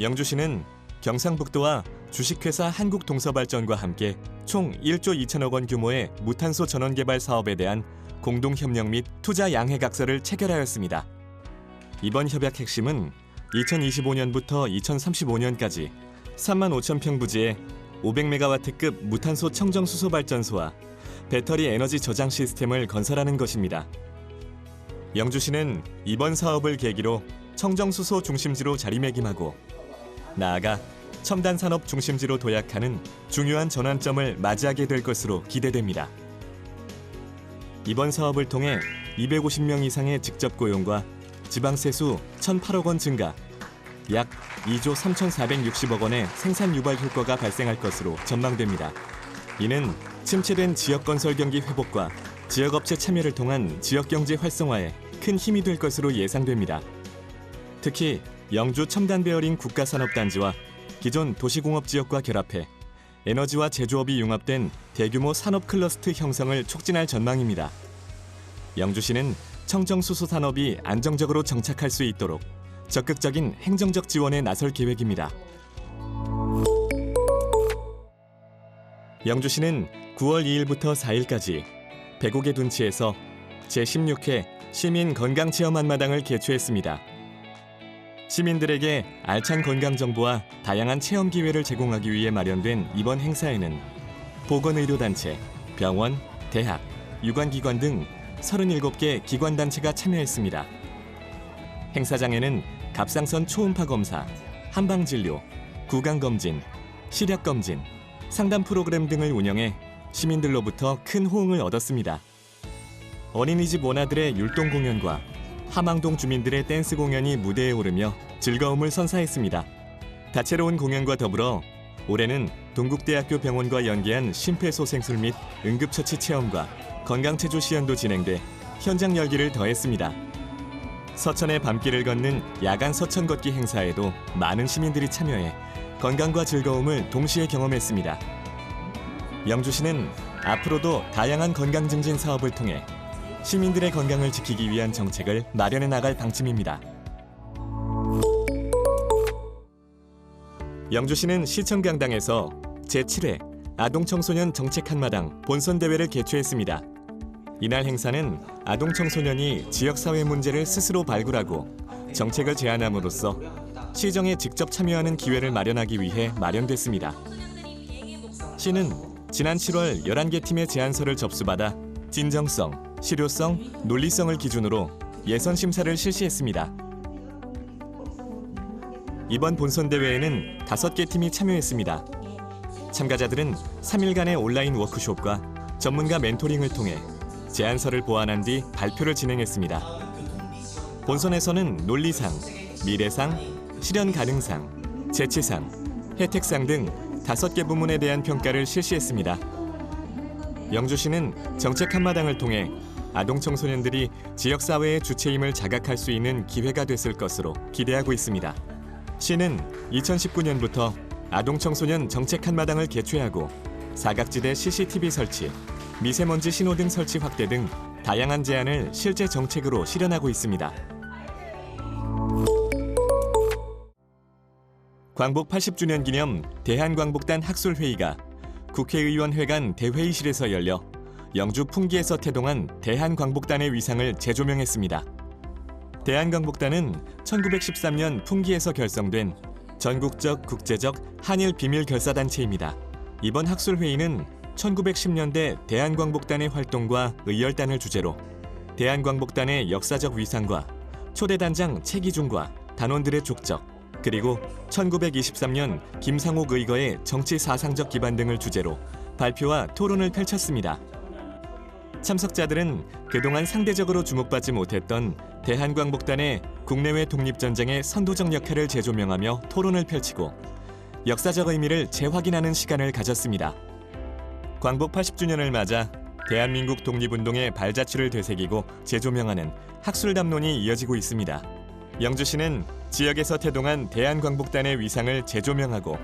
영주시는 경상북도와 주식회사 한국동서발전과 함께 총 1조 2천억 원 규모의 무탄소 전원 개발 사업에 대한 공동 협력 및 투자 양해각서를 체결하였습니다. 이번 협약 핵심은 2025년부터 2035년까지 3만 5천 평 부지에 500메가와트급 무탄소 청정 수소 발전소와 배터리 에너지 저장 시스템을 건설하는 것입니다. 영주시는 이번 사업을 계기로 청정 수소 중심지로 자리매김하고 나아가 첨단 산업 중심지로 도약하는 중요한 전환점을 맞이하게 될 것으로 기대됩니다. 이번 사업을 통해 250명 이상의 직접 고용과 지방세수 1,008억 원 증가, 약 2조 3,460억 원의 생산 유발 효과가 발생할 것으로 전망됩니다. 이는 침체된 지역 건설 경기 회복과 지역 업체 참여를 통한 지역 경제 활성화에 큰 힘이 될 것으로 예상됩니다. 특히 영주 첨단 베어링 국가산업단지와 기존 도시공업 지역과 결합해 에너지와 제조업이 융합된 대규모 산업 클러스터 형성을 촉진할 전망입니다. 영주시는 청정수소 산업이 안정적으로 정착할 수 있도록 적극적인 행정적 지원에 나설 계획입니다. 영주시는 9월 2일부터 4일까지 백옥의 둔치에서 제16회 시민 건강 체험 한마당을 개최했습니다. 시민들에게 알찬 건강 정보와 다양한 체험 기회를 제공하기 위해 마련된 이번 행사에는 보건의료단체, 병원, 대학, 유관기관 등 37개 기관단체가 참여했습니다. 행사장에는 갑상선 초음파 검사, 한방진료, 구강검진, 시력검진, 상담 프로그램 등을 운영해 시민들로부터 큰 호응을 얻었습니다. 어린이집 원아들의 율동 공연과 함항동 주민들의 댄스 공연이 무대에 오르며 즐거움을 선사했습니다. 다채로운 공연과 더불어 올해는 동국대학교 병원과 연계한 심폐소생술 및 응급처치 체험과 건강체조 시연도 진행돼 현장 열기를 더했습니다. 서천의 밤길을 걷는 야간 서천 걷기 행사에도 많은 시민들이 참여해 건강과 즐거움을 동시에 경험했습니다. 영주시는 앞으로도 다양한 건강 증진 사업을 통해 시민들의 건강을 지키기 위한 정책을 마련해 나갈 방침입니다. 영주시는 시청강당에서 제7회 아동청소년 정책 한마당 본선 대회를 개최했습니다. 이날 행사는 아동청소년이 지역사회 문제를 스스로 발굴하고 정책을 제안함으로써 시정에 직접 참여하는 기회를 마련하기 위해 마련됐습니다. 시는 지난 7월 11개 팀의 제안서를 접수받아 진정성, 실효성, 논리성을 기준으로 예선 심사를 실시했습니다. 이번 본선 대회에는 5개 팀이 참여했습니다. 참가자들은 3일간의 온라인 워크숍과 전문가 멘토링을 통해 제안서를 보완한 뒤 발표를 진행했습니다. 본선에서는 논리상, 미래상, 실현 가능상, 재치상, 혜택상 등 5개 부문에 대한 평가를 실시했습니다. 영주시는 정책 한마당을 통해 아동 청소년들이 지역 사회의 주체임을 자각할 수 있는 기회가 됐을 것으로 기대하고 있습니다. 시는 2019년부터 아동 청소년 정책 한마당을 개최하고 사각지대 CCTV 설치, 미세먼지 신호등 설치 확대 등 다양한 제안을 실제 정책으로 실현하고 있습니다. 광복 80주년 기념 대한광복단 학술회의가 국회의원회관 대회의실에서 열려 영주 풍기에서 태동한 대한광복단의 위상을 재조명했습니다. 대한광복단은 1913년 풍기에서 결성된 전국적 국제적 한일 비밀 결사단체입니다. 이번 학술회의는 1910년대 대한광복단의 활동과 의열단을 주제로 대한광복단의 역사적 위상과 초대단장 최기중과 단원들의 족적 그리고 1923년 김상옥 의거의 정치 사상적 기반 등을 주제로 발표와 토론을 펼쳤습니다. 참석자들은 그동안 상대적으로 주목받지 못했던 대한광복단의 국내외 독립전쟁의 선도적 역할을 재조명하며 토론을 펼치고 역사적 의미를 재확인하는 시간을 가졌습니다. 광복 80주년을 맞아 대한민국 독립운동의 발자취를 되새기고 재조명하는 학술담론이 이어지고 있습니다. 영주시는 지역에서 태동한 대한광복단의 위상을 재조명하고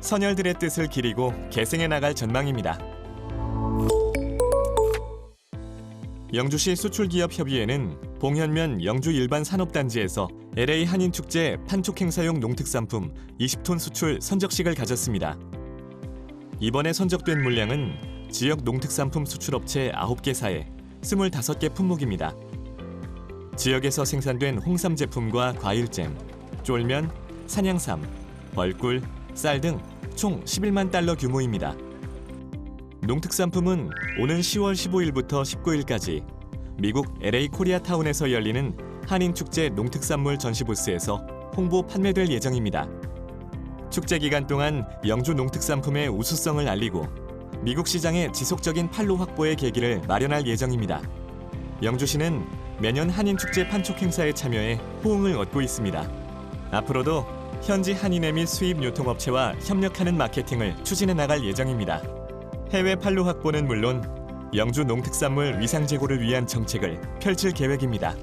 선열들의 뜻을 기리고 계승해 나갈 전망입니다. 영주시 수출기업협의회는 봉현면 영주 일반 산업단지에서 LA 한인축제 판촉 행사용 농특산품 20톤 수출 선적식을 가졌습니다. 이번에 선적된 물량은 지역 농특산품 수출업체 9개사에 25개 품목입니다. 지역에서 생산된 홍삼 제품과 과일잼, 쫄면, 산양삼, 벌꿀, 쌀 등 총 11만 달러 규모입니다. 농특산품은 오는 10월 15일부터 19일까지 미국 LA 코리아타운에서 열리는 한인축제 농특산물 전시부스에서 홍보 판매될 예정입니다. 축제 기간 동안 영주 농특산품의 우수성을 알리고 미국 시장의 지속적인 판로 확보의 계기를 마련할 예정입니다. 영주시는 매년 한인축제 판촉 행사에 참여해 호응을 얻고 있습니다. 앞으로도 현지 한인회 및 수입 유통업체와 협력하는 마케팅을 추진해 나갈 예정입니다. 해외 판로 확보는 물론 영주 농특산물 위상 제고를 위한 정책을 펼칠 계획입니다.